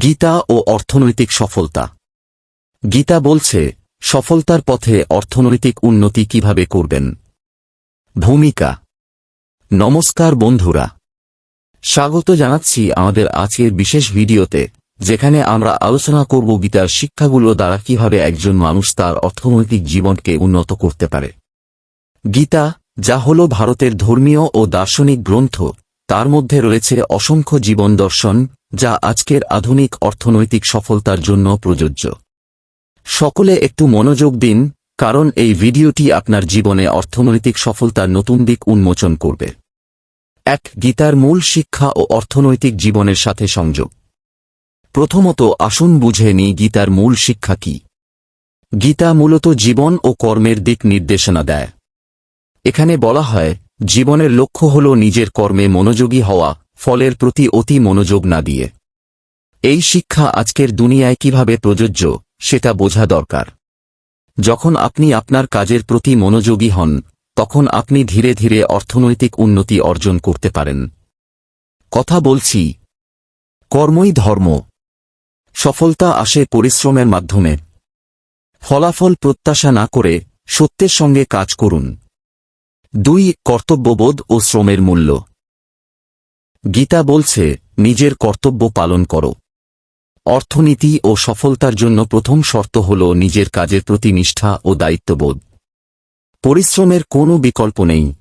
গীতা ও অর্থনৈতিক সফলতা। গীতা বলছে, সফলতার পথে অর্থনৈতিক উন্নতি কীভাবে করবেন? ভূমিকা। নমস্কার বন্ধুরা। স্বাগত জানাচ্ছি আমাদের আজকের বিশেষ ভিডিওতে, যেখানে আমরা আলোচনা করব গীতার শিক্ষাগুলো দ্বারা কীভাবে একজন মানুষ তার অর্থনৈতিক জীবনকে উন্নত করতে পারে। গীতা, যা হল ভারতের ধর্মীয় ও দার্শনিক গ্রন্থ তার মধ্যে রয়েছে অসংখ্য জীবন দর্শন, যা আজকের আধুনিক অর্থনৈতিক সফলতার জন্য প্রযোজ্য। সকলে একটু মনোযোগ দিন, কারণ এই ভিডিওটি আপনার জীবনে অর্থনৈতিক সফলতার নতুন দিক উন্মোচন করবে। এক, গীতার মূল শিক্ষা ও অর্থনৈতিক জীবনের সাথে সংযোগ। প্রথমত আসুন বুঝে নিই গীতার মূল শিক্ষা কি। গীতা মূলত জীবন ও কর্মের দিক নির্দেশনা দেয়। এখানে বলা হয় জীবনের লক্ষ্য হল নিজের কর্মে মনোযোগী হওয়া, ফলের প্রতি অতি মনোযোগ না দিয়ে। এই শিক্ষা আজকের দুনিয়ায় কীভাবে প্রযোজ্য, সেটা বোঝা দরকার। যখন আপনি আপনার কাজের প্রতি মনোযোগী হন, তখন আপনি ধীরে ধীরে অর্থনৈতিক উন্নতি অর্জন করতে পারেন। কথা বলছি। কর্মই ধর্ম। সফলতা আসে পরিশ্রমের মাধ্যমে। ফলাফল প্রত্যাশা না করে সত্যের সঙ্গে কাজ করুন। দুই, কর্তব্যবোধ ও শ্রমের মূল্য। গীতা বলছে, নিজের কর্তব্য পালন করো। অর্থনীতি ও সফলতার জন্য প্রথম শর্ত হল নিজের কাজের প্রতি নিষ্ঠা ও দায়িত্ববোধ। পরিশ্রমের কোনো বিকল্প নেই।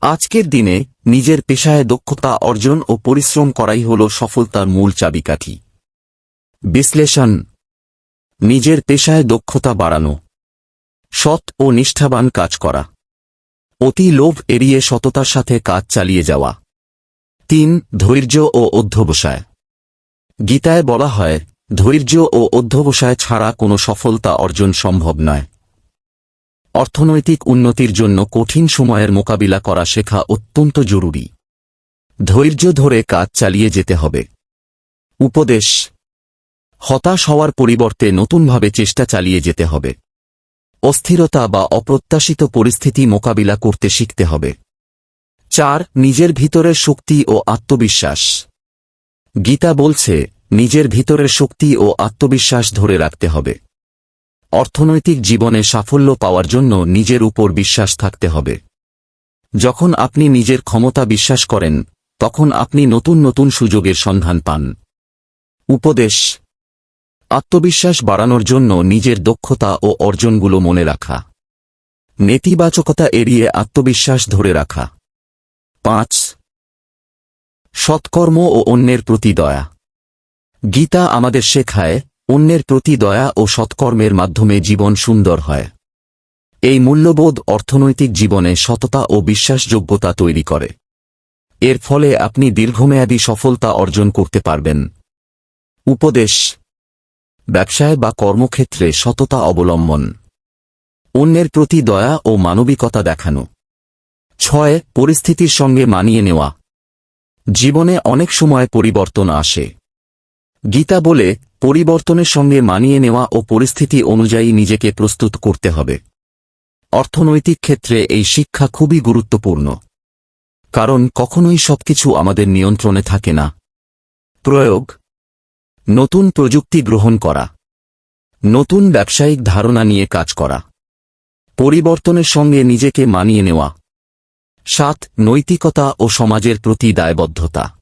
আজকের দিনে নিজের পেশায় দক্ষতা অর্জন ও পরিশ্রম করাই হল সফলতার মূল চাবিকাঠি। বিশ্লেষণ। নিজের পেশায় দক্ষতা বাড়ানো। সৎ ও নিষ্ঠাবান কাজ করা। অতি লোভ এড়িয়ে সততার সাথে কাজ চালিয়ে যাওয়া। তিন, ধৈর্য ও অধ্যবসায়। গীতায় বলা হয়, ধৈর্য ও অধ্যবসায় ছাড়া কোনো সফলতা অর্জন সম্ভব নয়। অর্থনৈতিক উন্নতির জন্য কঠিন সময়ের মোকাবিলা করা শেখা অত্যন্ত জরুরি। ধৈর্য ধরে কাজ চালিয়ে যেতে হবে। উপদেশ, হতাশ হওয়ার পরিবর্তে নতুনভাবে চেষ্টা চালিয়ে যেতে হবে। অস্থিরতা বা অপ্রত্যাশিত পরিস্থিতি মোকাবিলা করতে শিখতে হবে। চার, নিজের ভিতরের শক্তি ও আত্মবিশ্বাস। গীতা বলছে, নিজের ভিতরের শক্তি ও আত্মবিশ্বাস ধরে রাখতে হবে। অর্থনৈতিক জীবনে সাফল্য পাওয়ার জন্য নিজের উপর বিশ্বাস থাকতে হবে। যখন আপনি নিজের ক্ষমতা বিশ্বাস করেন, তখন আপনি নতুন নতুন সুযোগের সন্ধান পান। উপদেশ আত্মবিশ্বাস বাড়ানোর জন্য নিজের দক্ষতা ও অর্জনগুলো মনে রাখা। নেতিবাচকতা এড়িয়ে আত্মবিশ্বাস ধরে রাখা। পাঁচ, সৎকর্ম ও অন্যের প্রতি দয়া। গীতা আমাদের শেখায়, অন্যের প্রতি দয়া ও সৎকর্মের মাধ্যমে জীবন সুন্দর হয়। এই মূল্যবোধ অর্থনৈতিক জীবনে সততা ও বিশ্বাসযোগ্যতা তৈরি করে। এর ফলে আপনি দীর্ঘমেয়াদী সফলতা অর্জন করতে পারবেন। উপদেশ ব্যবসায় বা কর্মক্ষেত্রে সততা অবলম্বন। অন্যের প্রতি দয়া ও মানবিকতা দেখানো। ছয়, পরিস্থিতির সঙ্গে মানিয়ে নেওয়া। জীবনে অনেক সময় পরিবর্তন আসে। গীতা বলে, পরিবর্তনের সঙ্গে মানিয়ে নেওয়া ও পরিস্থিতি অনুযায়ী নিজেকে প্রস্তুত করতে হবে। অর্থনৈতিক ক্ষেত্রে এই শিক্ষা খুবই গুরুত্বপূর্ণ। কারণ কখনোই সবকিছু আমাদের নিয়ন্ত্রণে থাকে না। প্রয়োগ নতুন প্রযুক্তি গ্রহণ করা। নতুন ব্যবসায়িক ধারণা নিয়ে কাজ করা। পরিবর্তনের সঙ্গে নিজেকে মানিয়ে নেওয়া। সাত, নৈতিকতা ও সমাজের প্রতি দায়বদ্ধতা।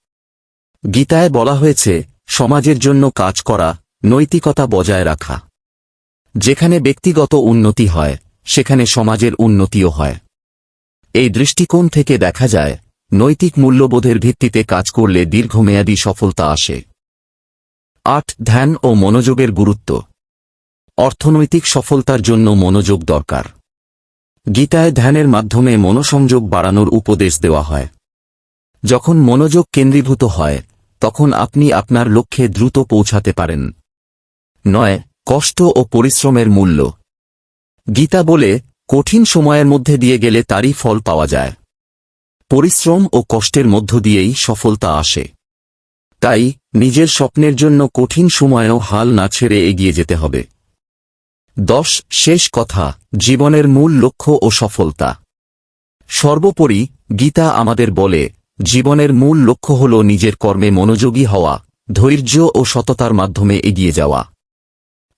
গীতায় বলা হয়েছে, সমাজের জন্য কাজ করা, নৈতিকতা বজায় রাখা। যেখানে ব্যক্তিগত উন্নতি হয়, সেখানে সমাজের উন্নতিও হয়। এই দৃষ্টিকোণ থেকে দেখা যায়, নৈতিক মূল্যবোধের ভিত্তিতে কাজ করলে দীর্ঘমেয়াদী সফলতা আসে। আট, ধ্যান ও মনোযোগের গুরুত্ব। অর্থনৈতিক সফলতার জন্য মনোযোগ দরকার। গীতায় ধ্যানের মাধ্যমে মনোসংযোগ বাড়ানোর উপদেশ দেওয়া হয়। যখন মনোযোগ কেন্দ্রীভূত হয়, তখন আপনি আপনার লক্ষ্যে দ্রুত পৌঁছাতে পারেন। নয়, কষ্ট ও পরিশ্রমের মূল্য। গীতা বলে, কঠিন সময়ের মধ্যে দিয়ে গেলে তারই ফল পাওয়া যায়। পরিশ্রম ও কষ্টের মধ্য দিয়েই সফলতা আসে। তাই নিজের স্বপ্নের জন্য কঠিন সময়েও হাল না ছেড়ে এগিয়ে যেতে হবে। দশ, শেষ কথা, জীবনের মূল লক্ষ্য ও সফলতা। সর্বোপরি, গীতা আমাদের বলে, জীবনের মূল লক্ষ্য হল নিজের কর্মে মনোযোগী হওয়া, ধৈর্য ও সততার মাধ্যমে এগিয়ে যাওয়া।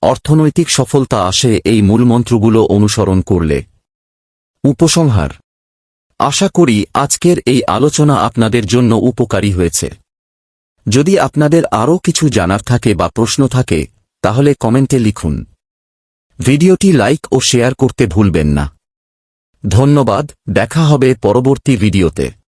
অর্থনৈতিক সফলতা আসে এই মূলমন্ত্রগুলো অনুসরণ করলে। উপসংহার। আশা করি আজকের এই আলোচনা আপনাদের জন্য উপকারী হয়েছে। যদি আপনাদের আরও কিছু জানার থাকে বা প্রশ্ন থাকে, তাহলে কমেন্টে লিখুন। ভিডিওটি লাইক ও শেয়ার করতে ভুলবেন না। ধন্যবাদ, দেখা হবে পরবর্তী ভিডিওতে।